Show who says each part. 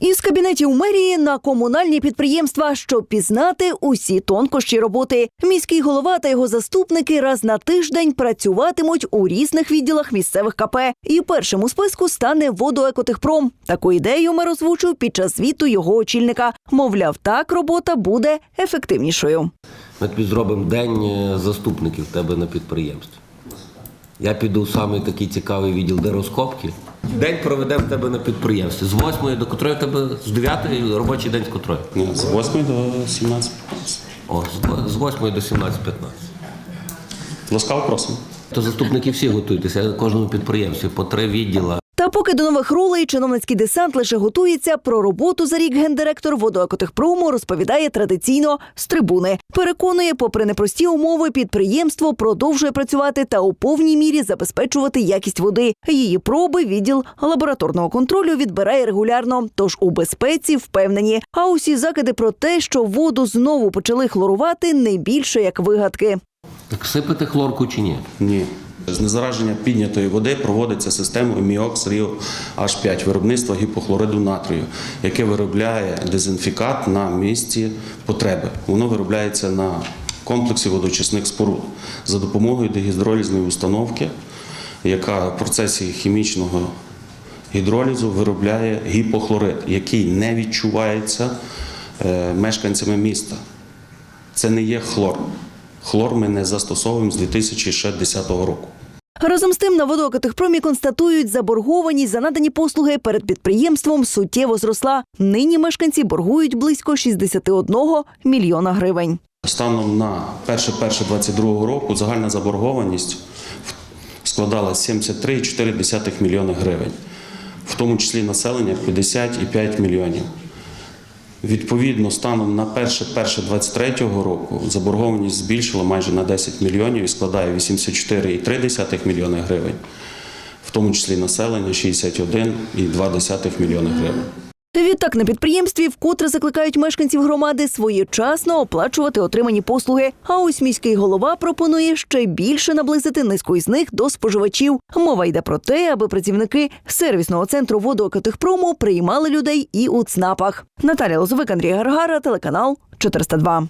Speaker 1: Із кабінетів мерії на комунальні підприємства, щоб пізнати усі тонкощі роботи. Міський голова та його заступники раз на тиждень працюватимуть у різних відділах місцевих КП. І першим у списку стане водоекотехпром. Таку ідею мер озвучив під час звіту його очільника. Мовляв, так робота буде ефективнішою.
Speaker 2: Ми тобі зробимо день е, заступників тебе на підприємстві. Я піду в самий такий цікавий відділ, де розкопки. День проведемо в тебе на підприємстві. З 8 до котрої в тебе з 9 робочий день з котрої?
Speaker 3: Ні, З 8 до 17.
Speaker 2: О, з- з 8 до 17.15.
Speaker 3: Ласкаво просимо.
Speaker 2: То заступники всі готуйтеся, кожному підприємстві по три відділа.
Speaker 1: Та поки до нових ролей чиновницький десант лише готується про роботу за рік гендиректор водоекотехпрому розповідає традиційно з трибуни. Переконує, попри непрості умови, підприємство продовжує працювати та у повній мірі забезпечувати якість води. Її проби відділ лабораторного контролю відбирає регулярно. Тож у безпеці впевнені. А усі закиди про те, що воду знову почали хлорувати, не більше як вигадки.
Speaker 2: Так сипати хлорку чи ні?
Speaker 3: Ні. Знезараження піднятої води проводиться системою Міокс Ріо H5 виробництва гіпохлориду натрію, яке виробляє дезінфікат на місці потреби. Воно виробляється на комплексі водочисних споруд за допомогою дегідролізної установки, яка в процесі хімічного гідролізу виробляє гіпохлорид, який не відчувається е, мешканцями міста. Це не є хлор. Хлор ми не застосовуємо з 2010 року.
Speaker 1: Разом з тим на водокатехпромі констатують, заборгованість за надані послуги перед підприємством суттєво зросла. Нині мешканці боргують близько 61 мільйона гривень.
Speaker 3: Станом на 1.1.22 року загальна заборгованість складала 73,4 мільйони гривень, в тому числі населення 50,5 мільйонів. Відповідно, станом на 1.1.23 року заборгованість збільшила майже на 10 мільйонів і складає 84,3 мільйони гривень, в тому числі населення 61,2 мільйони гривень.
Speaker 1: Відтак на підприємстві вкотре закликають мешканців громади своєчасно оплачувати отримані послуги. А ось міський голова пропонує ще більше наблизити низку із них до споживачів. Мова йде про те, аби працівники сервісного центру водоокотехпрому приймали людей і у ЦНАПах. Наталя Лозовик, Андрій Гаргара, телеканал 402.